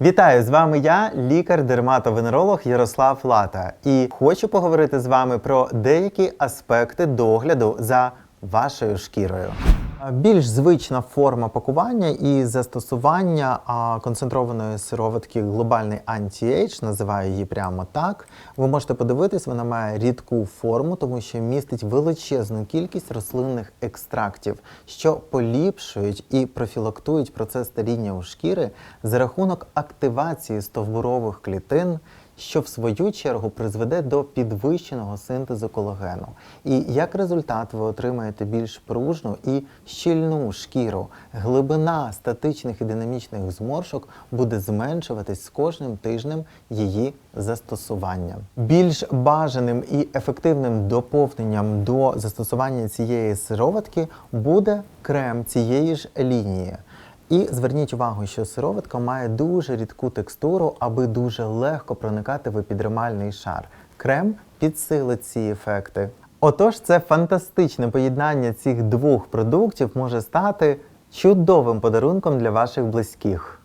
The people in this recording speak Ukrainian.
Вітаю! З вами я, лікар-дерматовенеролог Ярослав Лата, і хочу поговорити з вами про деякі аспекти догляду за вашою шкірою. А, Більш звична форма пакування і застосування концентрованої сироватки глобальний анті-ейдж, називаю її прямо так. Ви можете подивитись, вона має рідку форму, тому що містить величезну кількість рослинних екстрактів, що поліпшують і профілактують процес старіння у шкіри за рахунок активації стовбурових клітин що в свою чергу призведе до підвищеного синтезу колагену. І як результат ви отримаєте більш пружну і щільну шкіру. Глибина статичних і динамічних зморшок буде зменшуватись з кожним тижнем її застосування. Більш бажаним і ефективним доповненням до застосування цієї сироватки буде крем цієї ж лінії. І зверніть увагу, що сироватка має дуже рідку текстуру, аби дуже легко проникати в епідермальний шар. Крем підсилить ці ефекти. Отож, це фантастичне поєднання цих двох продуктів може стати чудовим подарунком для ваших близьких.